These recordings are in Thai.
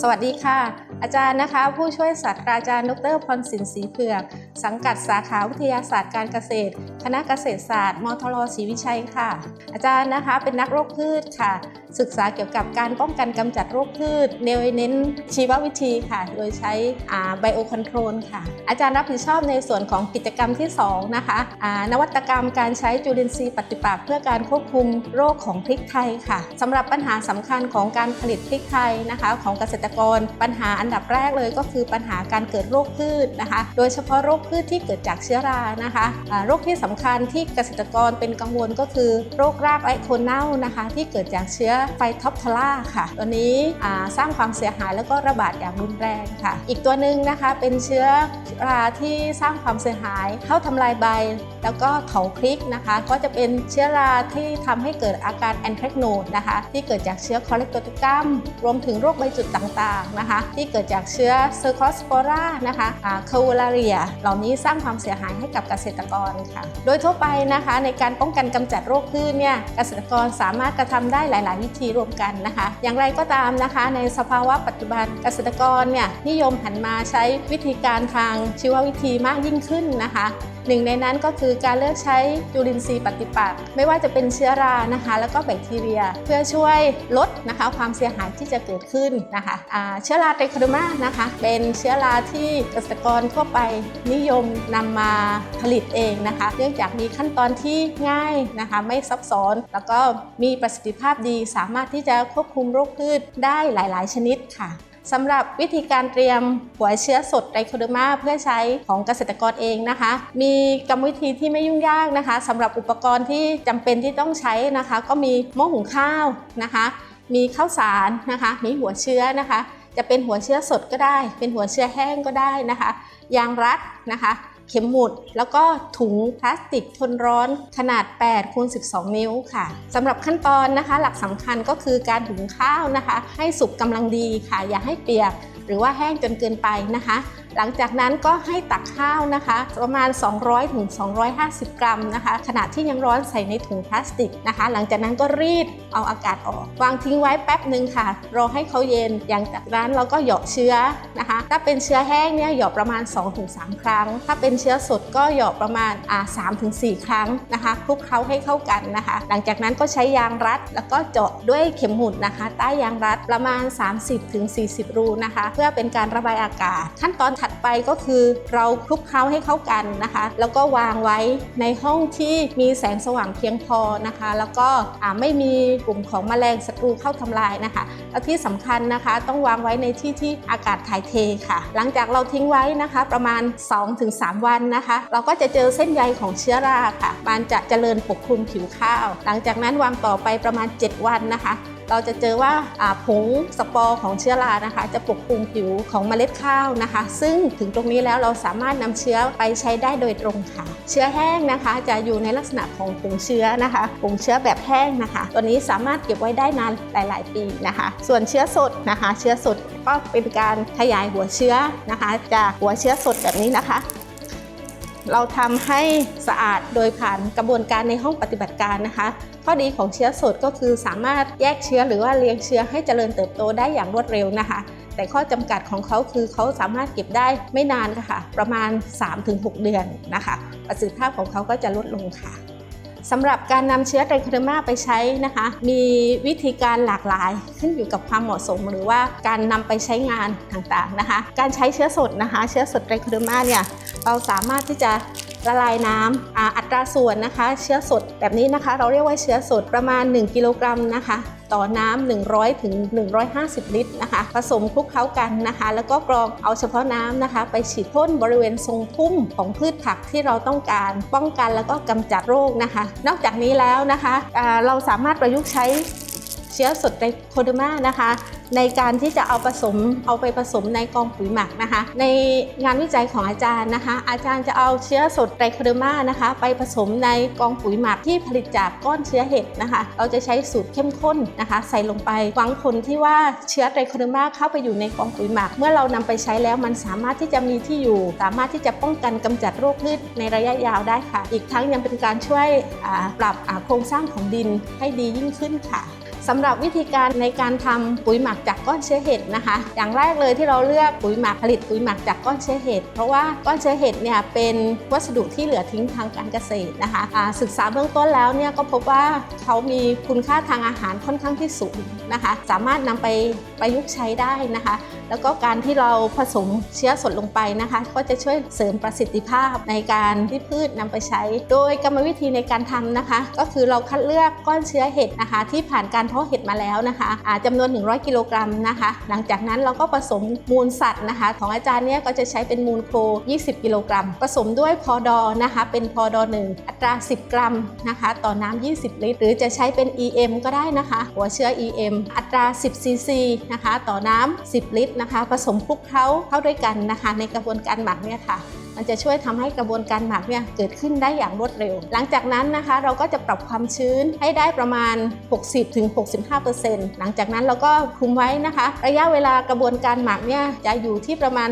สวัสดีค่ะ อาจารย์นะคะ ผู้ช่วยศาสตราจารย์ดรพรสินศรีเผือกสังกัดสาขาวิทยาศาสตร์การเกษตร คณะเกษตรศาสตร์มทรศรีวิชัยค่ะ อาจารย์นะคะเป็นนักโรคพืชค่ะ ศึกษาเกี่ยวกับการป้องกันกำจัดโรคพืชเน้นชีววิธีค่ะ โดยใช้ไบโอคอนโทรลค่ะ อาจารย์รับผิดชอบในส่วนของกิจกรรมที่ 2 นะคะนวัตกรรมการใช้จุลินทรีย์ปฏิปักษ์เพื่อการควบคุมโรคของพริกไทยค่ะสำหรับปัญหาสำคัญของการผลิตพริกไทยนะคะของเกษตรกร ปัญหาอันดับแรกเลยก็คือปัญหาการเกิดโรคพืชนะคะ โดยเฉพาะโรคพืชที่เกิดจากเชื้อรานะคะอ่าโรคที่สำคัญที่เกษตรกรเป็นกังวลก็คือ โรครากและโคนเน่านะคะ ที่เกิดจากเชื้อไฟท็อปทลาค่ะตัวนี้สร้างความเสียหายแล้วก็ระบาดอย่างรุนแรงค่ะ อีกตัวหนึ่งนะคะเป็นเชื้อราที่สร้างความเสียหาย เข้าทำลายใบ แล้วก็เผาพริกนะคะ ก็จะเป็นเชื้อราที่ทำให้เกิดอาการแอนแทรกโนดนะคะ ที่เกิดจากเชื้อคอเลกโตติกัมรวมถึงโรคใบจุดต่างๆนะคะ ที่เกิดจากเชื้อเซอร์คอสปอรานะคะคาวูลาเรียเหล่านี้สร้างความเสียหายให้กับเกษตรกรค่ะ โดยทั่วไปนะคะในการป้องกันกำจัดโรคพืชเนี่ยเกษตรกรสามารถกระทำได้หลาย ๆ วิธีรวมกันนะคะ อย่างไรก็ตามนะคะ ในสภาวะปัจจุบันเกษตรกรเนี่ยนิยมหันมาใช้วิธีการทางชีววิธีมากยิ่งขึ้นนะคะ หนึ่งในนั้นก็คือการเลือกใช้จุลินทรีย์ปฏิปักษ์ไม่ว่าจะเป็นเชื้อรานะคะ แล้วก็แบคทีเรีย เพื่อช่วยลดนะคะความเสียหายที่จะเกิดขึ้นนะคะเชื้อราไตรโคเดอร์มานะคะ เป็นเชื้อราที่เกษตรกรทั่วไปนิยมนำมาผลิตเองนะคะ เนื่องจากมีขั้นตอนที่ง่ายนะคะไม่ซับซ้อน แล้วก็มีประสิทธิภาพดีสามารถที่จะควบคุมโรคพืชได้หลาย ๆ ชนิดค่ะ สำหรับวิธีการเตรียมหัวเชื้อสดไตรโคเดอร์มาเพื่อใช้ของเกษตรกรเองนะคะ มีกรรมวิธีที่ไม่ยุ่งยากนะคะสำหรับอุปกรณ์ที่จำเป็นที่ต้องใช้นะคะ ก็มีหม้อหุงข้าวนะคะ มีข้าวสารนะคะ มีหัวเชื้อนะคะ จะเป็นหัวเชื้อสดก็ได้ เป็นหัวเชื้อแห้งก็ได้นะคะ ยางรัดนะคะ เข็มหมุด แล้วก็ถุงพลาสติกทนร้อนขนาด8คูณ12 นิ้วค่ะสำหรับขั้นตอนนะคะ หลักสำคัญก็คือการถุงข้าวนะคะ ให้สุกกำลังดีค่ะ อย่าให้เปียก หรือว่าแห้งจนเกินไปนะคะ หลังจากนั้นก็ให้ตักข้าวนะคะ ประมาณ 200ถึง250 กรัมนะคะ ขณะที่ยังร้อนใส่ในถุงพลาสติกนะคะ หลังจากนั้นก็รีดเอาอากาศออก วางทิ้งไว้แป๊บหนึ่งค่ะ รอให้เขาเย็นอย่างจากนั้นเราก็เหยาะเชื้อนะคะ ถ้าเป็นเชื้อแห้งเนี่ยเหยาะประมาณ 2-3 ครั้ง ถ้าเป็นเชื้อสดก็เหยาะประมาณอ่า3-4ครั้งนะคะคลุกเคล้าให้เข้ากันนะคะ หลังจากนั้นก็ใช้ยางรัด แล้วก็เจาะด้วยเข็มหมุดนะคะ ใต้ยางรัดประมาณ 30-40 รูนะคะ เพื่อเป็นการระบายอากาศ ขั้นตอนถัดไปก็คือเราคลุกเคล้าให้เข้ากันนะคะ แล้วก็วางไว้ในห้องที่มีแสงสว่างเพียงพอนะคะ แล้วก็ไม่มีกลุ่มของแมลงศัตรูเข้าทำลายนะคะ แล้วที่สำคัญนะคะต้องวางไว้ในที่ที่อากาศถ่ายเทค่ะ หลังจากเราทิ้งไว้นะคะ ประมาณ 2-3 วันนะคะ เราก็จะเจอเส้นใยของเชื้อราค่ะ มันจะเจริญปกคลุมผิวข้าว หลังจากนั้นวางต่อไปประมาณ 7 วันนะคะ เราจะเจอว่าผงสปอร์ของเชื้อรานะคะ จะปกคลุมผิวของเมล็ดข้าวนะคะ ซึ่งถึงตรงนี้แล้วเราสามารถนำเชื้อไปใช้ได้โดยตรงค่ะ เชื้อแห้งนะคะ จะอยู่ในลักษณะของผงเชื้อนะคะผงเชื้อแบบแห้งนะคะ ตัวนี้สามารถเก็บไว้ได้นานหลาย ๆ ปีนะคะ ส่วนเชื้อสดนะคะ เชื้อสดก็เป็นการขยายหัวเชื้อนะคะ จากหัวเชื้อสดแบบนี้นะคะ เราทำให้สะอาดโดยผ่านกระบวนการในห้องปฏิบัติการนะคะ ข้อดีของเชื้อสดก็คือสามารถแยกเชื้อหรือว่าเลี้ยงเชื้อให้เจริญเติบโตได้อย่างรวดเร็วนะคะ แต่ข้อจำกัดของเขาคือเขาสามารถเก็บได้ไม่นานค่ะ ประมาณ 3-6 เดือนนะคะ ประสิทธิภาพของเขาก็จะลดลงค่ะสำหรับการนำเชื้อไตรคเดอร์มาไปใช้นะคะ มีวิธีการหลากหลายขึ้นอยู่กับความเหมาะสม หรือว่าการนำไปใช้งานต่างๆนะคะ การใช้เชื้อสดนะคะ เชื้อสดไตรคเดอร์มาเนี่ย เราสามารถที่จะละลายน้ำอ่าอัตราส่วนนะคะ เชื้อสดแบบนี้นะคะ เราเรียกว่าเชื้อสดประมาณ 1 กิโลกรัมนะคะ ต่อน้ำ100ถึง150 ลิตรนะคะ ผสมคลุกเคล้ากันนะคะ แล้วก็กรองเอาเฉพาะน้ำนะคะ ไปฉีดพ่นบริเวณทรงพุ่มของพืชผักที่เราต้องการ ป้องกันแล้วก็กำจัดโรคนะคะ นอกจากนี้แล้วนะคะเราสามารถประยุกต์ใช้ เชื้อสดไตโคเดอร์มานะคะ ในการที่จะเอาผสมเอาไปผสมในกองปุ๋ยหมักนะคะ ในงานวิจัยของอาจารย์นะคะ อาจารย์จะเอาเชื้อสดไตรโคเดอร์มานะคะ ไปผสมในกองปุ๋ยหมักที่ผลิตจากก้อนเชื้อเห็ดนะคะ เราจะใช้สูตรเข้มข้นนะคะ ใส่ลงไปหวังผลที่ว่าเชื้อไตรโคเดอร์มาเข้าไปอยู่ในกองปุ๋ยหมัก เมื่อเรานำไปใช้แล้วมันสามารถที่จะมีที่อยู่ สามารถที่จะป้องกันกำจัดโรคพืชในระยะยาวได้ค่ะ อีกทั้งยังเป็นการช่วยปรับโครงสร้างของดินให้ดียิ่งขึ้นค่ะ สำหรับวิธีการในการทำปุ๋ยหมักจากก้อนเชื้อเห็ดนะคะ อย่างแรกเลยที่เราเลือกปุ๋ยหมักผลิตปุ๋ยหมักจากก้อนเชื้อเห็ดเพราะว่าก้อนเชื้อเห็ดเนี่ยเป็นวัสดุที่เหลือทิ้งทางการเกษตรนะคะะศึกษาเบื้องต้นแล้วเนี่ยก็พบว่าเขามีคุณค่าทางอาหารค่อนข้างที่สูงนะคะ สามารถนำไปประยุกต์ใช้ได้นะคะแล้วก็การที่เราผสมเชื้อสดลงไปนะคะ ก็จะช่วยเสริมประสิทธิภาพในการที่พืชนำไปใช้ โดยกรรมวิธีในการทำนะคะ ก็คือเราคัดเลือกก้อนเชื้อเห็ดนะคะ ที่ผ่านการเพาะเห็ดมาแล้วนะคะอ่าจำนวน 100 กิโลกรัมนะคะ หลังจากนั้นเราก็ผสมมูลสัตว์นะคะ ของอาจารย์เนี่ยก็จะใช้เป็นมูลโค 20 กิโลกรัม ผสมด้วยพอดอนะคะ เป็นพอดอหนึ่งอัตรา 10 กรัมนะคะ ต่อน้ำ20 ลิตร หรือจะใช้เป็น EM ก็ได้นะคะ หัวเชื้อ EM อัตรา 10 ซีซีนะคะ ต่อน้ำ10 ลิตรนะคะ ผสมคลุกเคล้าเข้าด้วยกันนะคะ ในกระบวนการหมักเนี่ยค่ะ มันจะช่วยทำให้กระบวนการหมักเนี่ยเกิดขึ้นได้อย่างรวดเร็ว หลังจากนั้นนะคะเราก็จะปรับความชื้นให้ได้ประมาณ 60-65%หลังจากนั้นเราก็คลุมไว้นะคะ ระยะเวลากระบวนการหมักเนี่ยจะอยู่ที่ประมาณ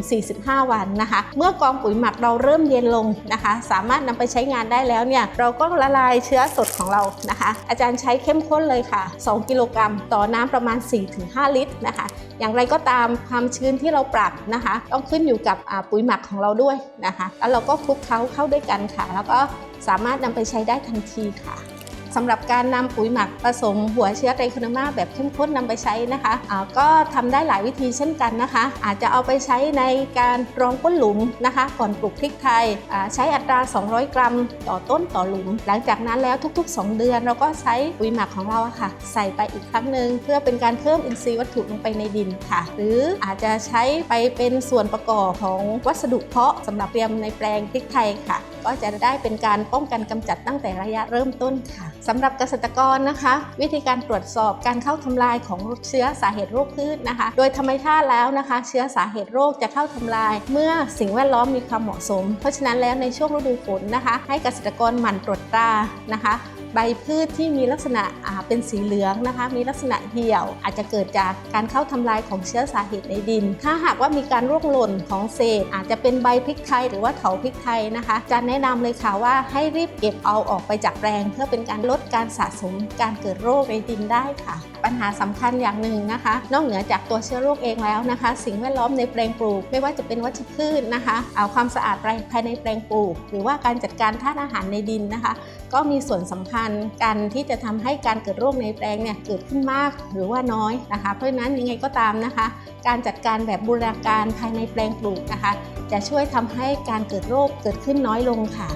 30-45 วันนะคะ เมื่อกองปุ๋ยหมักเราเริ่มเย็นลงนะคะ สามารถนำไปใช้งานได้แล้วเนี่ยเราก็ละลายเชื้อสดของเรานะคะ อาจารย์ใช้เข้มข้นเลยค่ะ 2 กิโลกรัม ต่อน้ำประมาณ 4-5 ลิตรนะคะ อย่างไรก็ตามความชื้นที่เราปรับนะคะ ต้องขึ้นอยู่กับปุ๋ยหมักของเราด้วยนะคะ แล้วเราก็คลุกเคล้าเข้าด้วยกันค่ะ แล้วก็สามารถนำไปใช้ได้ทันทีค่ะ สำหรับการนำปุ๋ยหมักผสมหัวเชื้อไตรโคเดอร์มาแบบเข้มข้นนำไปใช้นะคะอ่าก็ทำได้หลายวิธีเช่นกันนะคะ อาจจะเอาไปใช้ในการรองก้นหลุมนะคะ ก่อนปลูกพริกไทยใช้อัตรา 200 กรัม ต่อต้นต่อหลุม หลังจากนั้นแล้วทุก ๆ 2 เดือน เราก็ใช้ปุ๋ยหมักของเราค่ะ ใส่ไปอีกครั้งหนึ่งเพื่อเป็นการเพิ่มอินทรีย์วัตถุลงไปในดินค่ะ หรืออาจจะใช้ไปเป็นส่วนประกอบของวัสดุเพาะสำหรับเตรียมในแปลงพริกไทยค่ะ ก็จะได้เป็นการป้องกันกำจัดตั้งแต่ระยะเริ่มต้นค่ะสำหรับเกษตรกรนะคะ วิธีการตรวจสอบการเข้าทำลายของเชื้อสาเหตุโรคพืชนะคะ โดยธรรมชาติแล้วนะคะ เชื้อสาเหตุโรคจะเข้าทำลาย เมื่อสิ่งแวดล้อมมีความเหมาะสม เพราะฉะนั้นแล้วในช่วงฤดูฝนนะคะ ให้เกษตรกรหมั่นตรวจตรานะคะ ใบพืชที่มีลักษณะเป็นสีเหลืองนะคะ มีลักษณะเหี่ยว อาจจะเกิดจากการเข้าทำลายของเชื้อสาเหตุในดิน ถ้าหากว่ามีการร่วงหล่นของเศษ อาจจะเป็นใบพริกไทยหรือว่าเถาพริกไทยนะคะจะแนะนำเลยค่ะว่าให้รีบเก็บเอาออกไปจากแปลง เพื่อเป็นการลดการสะสมการเกิดโรคในดินได้ค่ะ ปัญหาสำคัญอย่างหนึ่งนะคะ นอกเหนือจากตัวเชื้อโรคเองแล้วนะคะ สิ่งแวดล้อมในแปลงปลูก ไม่ว่าจะเป็นวัชพืชนะคะเอาความสะอาดภายในแปลงปลูก หรือว่าการจัดการธาตุอาหารในดินนะคะ ก็มีส่วนสำคัญกันที่จะทำให้การเกิดโรคในแปลงเนี่ยเกิดขึ้นมากหรือว่าน้อยนะคะ เพราะฉะนั้นยังไงก็ตามนะคะ การจัดการแบบบูรณาการภายในแปลงปลูกนะคะ จะช่วยทำให้การเกิดโรคเกิดขึ้นน้อยลงค่ะ